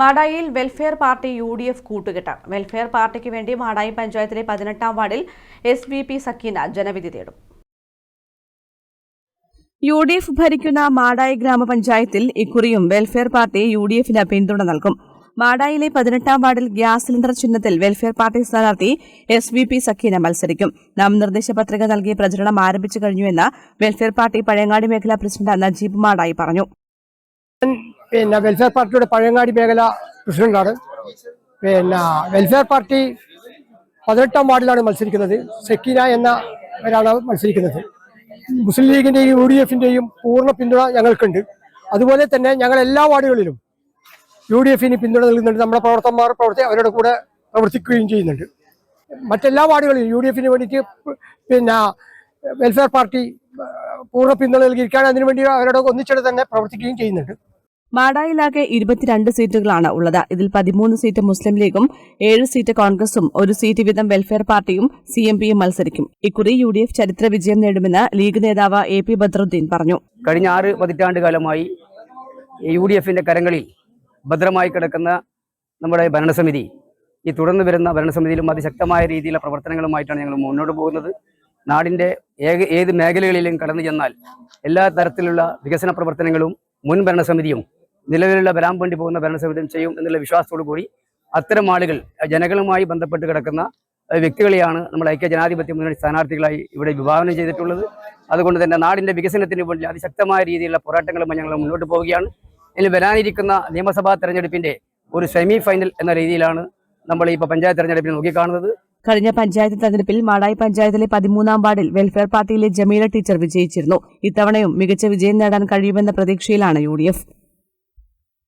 മാടായിയിൽ welfare party U D F കൂട്ടുകെട്ട് welfare പാർട്ടിക്ക് വേണ്ടി മാടായി പഞ്ചായത്തിലെ പതിനെട്ടാം വാർഡിൽ എസ് ബി പി സക്കീന ജനവിധി തേടും. യു ഡി എഫ് ഭരിക്കുന്ന മാടായി ഗ്രാമപഞ്ചായത്തിൽ ഇക്കുറിയും വെൽഫെയർ പാർട്ടി യു ഡി എഫിന് പിന്തുണ നൽകും. മാടായിലെ പതിനെട്ടാം വാർഡിൽ ഗ്യാസ് സിലിണ്ടർ ചിഹ്നത്തിൽ വെൽഫെയർ പാർട്ടി സ്ഥാനാർത്ഥി എസ് വി പി സഖീന മത്സരിക്കും. നാമനിർദ്ദേശ പത്രിക നൽകി പ്രചരണം ആരംഭിച്ചു കഴിഞ്ഞുവെന്ന് വെൽഫെയർ പാർട്ടി പഴയങ്ങാടി മേഖലാ പ്രസിഡന്റ് നജീബ് മാടായി പറഞ്ഞു. പിന്നെ വെൽഫെയർ പാർട്ടിയുടെ പഴയങ്ങാടി മേഖല പ്രസിഡന്റാണ്. പിന്നെ വെൽഫെയർ പാർട്ടി പതിനെട്ടാം വാർഡിലാണ് മത്സരിക്കുന്നത്. സെക്കീന എന്ന ഒരാളാണ് മത്സരിക്കുന്നത്. മുസ്ലിം ലീഗിന്റെയും യു ഡി എഫിന്റെയും പൂർണ പിന്തുണ ഞങ്ങൾക്കുണ്ട്. അതുപോലെ തന്നെ ഞങ്ങൾ എല്ലാ വാർഡുകളിലും യു ഡി എഫിന് പിന്തുണ നൽകുന്നുണ്ട്. നമ്മുടെ പ്രവർത്തകന്മാർ പ്രവർത്തി അവരുടെ കൂടെ പ്രവർത്തിക്കുകയും ചെയ്യുന്നുണ്ട്. മറ്റെല്ലാ വാർഡുകളിലും യു ഡി എഫിന് വേണ്ടിയിട്ട് പിന്നെ വെൽഫെയർ പാർട്ടി പൂർണ പിന്തുണ നൽകിയിരിക്കുകയാണ്. അതിനുവേണ്ടി അവരോട് ഒന്നിച്ചിട്ട് തന്നെ പ്രവർത്തിക്കുകയും ചെയ്യുന്നുണ്ട്. മാടായിലാകെ ഇരുപത്തിരണ്ട് സീറ്റുകളാണ് ഉള്ളത്. ഇതിൽ പതിമൂന്ന് സീറ്റ് മുസ്ലിം ലീഗും ഏഴ് സീറ്റ് കോൺഗ്രസും ഒരു സീറ്റ് വീതം വെൽഫെയർ പാർട്ടിയും സി എം പിയും മത്സരിക്കും. ഇക്കുറി യു ഡി എഫ് ചരിത്ര വിജയം നേടുമെന്ന് ലീഗ് നേതാവ് എ പി ബദ്രുദ്ദീൻ പറഞ്ഞു. കഴിഞ്ഞ ആറ് പതിറ്റാണ്ട് കാലമായി യു ഡി എഫിന്റെ കരങ്ങളിൽ ഭദ്രമായി കിടക്കുന്ന നമ്മുടെ ഭരണസമിതി ഈ തുടർന്ന് വരുന്ന ഭരണസമിതിയിലും അതിശക്തമായ രീതിയിലുള്ള പ്രവർത്തനങ്ങളുമായിട്ടാണ് ഞങ്ങൾ മുന്നോട്ട് പോകുന്നത്. നാടിന്റെ ഏക ഏത് മേഖലകളിലും കടന്നു ചെന്നാൽ എല്ലാ തരത്തിലുള്ള വികസന പ്രവർത്തനങ്ങളും മുൻ ഭരണസമിതിയും നിലവിലുള്ള വരാൻ വേണ്ടി പോകുന്ന ഭരണസമിതിയും ചെയ്യും എന്നുള്ള വിശ്വാസത്തോടു കൂടി അത്തരം ആളുകൾ ജനങ്ങളുമായി ബന്ധപ്പെട്ട് കിടക്കുന്ന വ്യക്തികളെയാണ് നമ്മൾ ഐക്യ ജനാധിപത്യ മുന്നണി സ്ഥാനാർത്ഥികളായി ഇവിടെ വിഭാവനം ചെയ്തിട്ടുള്ളത്. അതുകൊണ്ട് തന്നെ നാടിന്റെ വികസനത്തിന് വേണ്ടി അതിശക്തമായ രീതിയിലുള്ള പോരാട്ടങ്ങളുമായി ഞങ്ങൾ മുന്നോട്ട് പോവുകയാണ്. ഇനി വരാനിരിക്കുന്ന നിയമസഭാ തെരഞ്ഞെടുപ്പിന്റെ ഒരു സെമി ഫൈനൽ എന്ന രീതിയിലാണ് നമ്മൾ ഈ പഞ്ചായത്ത് തെരഞ്ഞെടുപ്പിൽ നോക്കിക്കാണുന്നത്. കഴിഞ്ഞ പഞ്ചായത്ത് തെരഞ്ഞെടുപ്പിൽ മാടായി പഞ്ചായത്തിലെ പതിമൂന്നാം വാർഡിൽ വെൽഫെയർ പാർട്ടിയിലെ ജമീല ടീച്ചർ വിജയിച്ചിരുന്നു. ഇത്തവണയും മികച്ച വിജയം നേടാൻ കഴിയുമെന്ന പ്രതീക്ഷയിലാണ് യു